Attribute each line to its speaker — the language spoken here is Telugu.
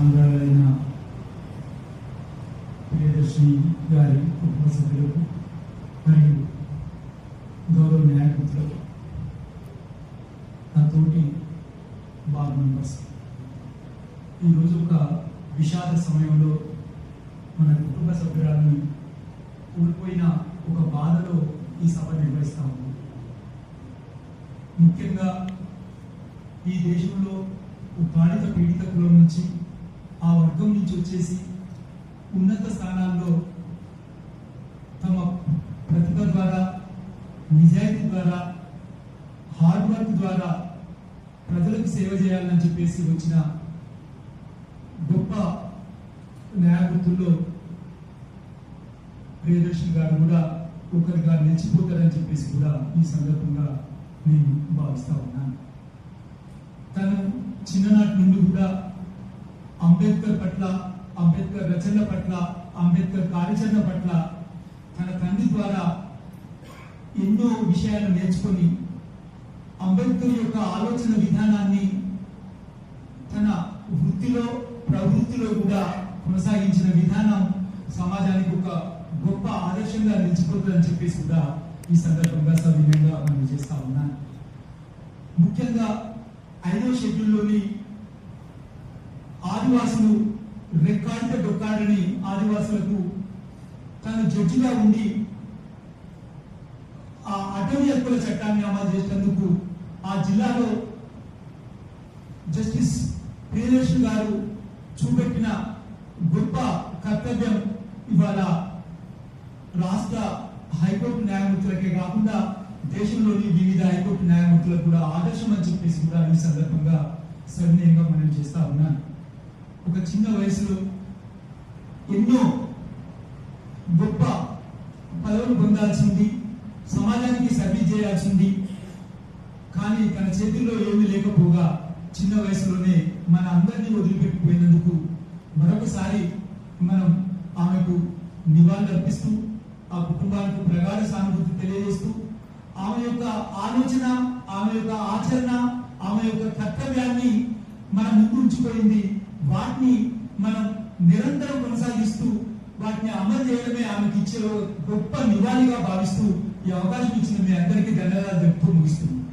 Speaker 1: సాంద్రాలైన ప్రియదర్శిని గారి కుటుంబ సభ్యులకు మరియు గౌరవ న్యాయమూర్తులకు నా తోటి బార్ మెంబర్స్. ఈరోజు ఒక విషాద సమయంలో మన కుటుంబ సభ్యురాలను కోల్పోయిన ఒక బాధలో ఈ సభ నిర్వహిస్తాము ముఖ్యంగా ఈ దేశంలో బాధిత పీడిత కులం నుంచి ఆ వర్గం నుంచి వచ్చేసి ఉన్నత స్థానాల్లో తమ ప్రతిభ ద్వారా నిజాయితీ ద్వారా హార్డ్ వర్క్ ద్వారా ప్రజలకు సేవ చేయాలని చెప్పేసి వచ్చిన గొప్ప న్యాయమూర్తుల్లో ప్రియదర్శి గారు కూడా ఒకరిగా నిలిచిపోతారని చెప్పేసి కూడా ఈ సందర్భంగా నేను భావిస్తా ఉన్నాను. తను చిన్ననాటి నుండి కూడా అంబేద్కర్ పట్ల అంబేద్కర్ రచనల పట్ల అంబేద్కర్ కార్యాచరణ పట్ల తన తండ్రి ద్వారా ఎన్నో విషయాలు నేర్చుకొని అంబేద్కర్ యొక్క ఆలోచన విధానాన్ని తన వృత్తిలో ప్రవృత్తిలో కూడా కొనసాగించిన విధానం సమాజానికి ఒక గొప్ప ఆదర్శంగా నిలిచిపోతుందని చెప్పేసి కూడా ఈ సందర్భంగా సవినయంగా మనం చేస్తా ఉన్నాను. ముఖ్యంగా ఐదో షెడ్యూల్లోని ఆదివాసులు రెక్కాడితే డొక్కాడని ఆదివాసులకు తాను జడ్జిగా ఉండి ఆ అటవీ హక్కుల చట్టాన్ని అమలు చేసినందుకు ఆ జిల్లాలో జస్టిస్ ప్రియదర్శన్ గారు చూపెట్టిన గొప్ప కర్తవ్యం ఇవాళ రాష్ట్ర హైకోర్టు న్యాయమూర్తులకే కాకుండా దేశంలోని వివిధ హైకోర్టు న్యాయమూర్తులకు కూడా ఆదర్శం అని చెప్పేసి కూడా ఈ సందర్భంగా సవినయంగా మనం చేస్తా ఉన్నాను. ఒక చిన్న వయసులో ఎన్నో గొప్ప పదవులు పొందాల్సింది సమాజానికి సర్వీస్ చేయాల్సింది. కానీ తన చేతుల్లో ఏమీ లేకపోగా చిన్న వయసులోనే మన అందరినీ వదిలిపెట్టిపోయినందుకు మరొకసారి మనం ఆమెకు నివాళులర్పిస్తూ ఆ కుటుంబానికి ప్రగాఢ సానుభూతి తెలియజేస్తూ ఆమె యొక్క ఆలోచన ఆమె యొక్క ఆచరణ ఆమె యొక్క కర్తవ్యాన్ని మన ముందు ఉంచిపోయింది వాటిని మనం నిరంతరం కొనసాగిస్తూ వాటిని అమలు చేయడమే ఆమెకి ఇచ్చే గొప్ప నివాళిగా భావిస్తూ ఈ అవకాశం ఇచ్చిన మీ అందరికీ ధన్యవాదాలు చెప్తూ ముగిస్తున్నాను.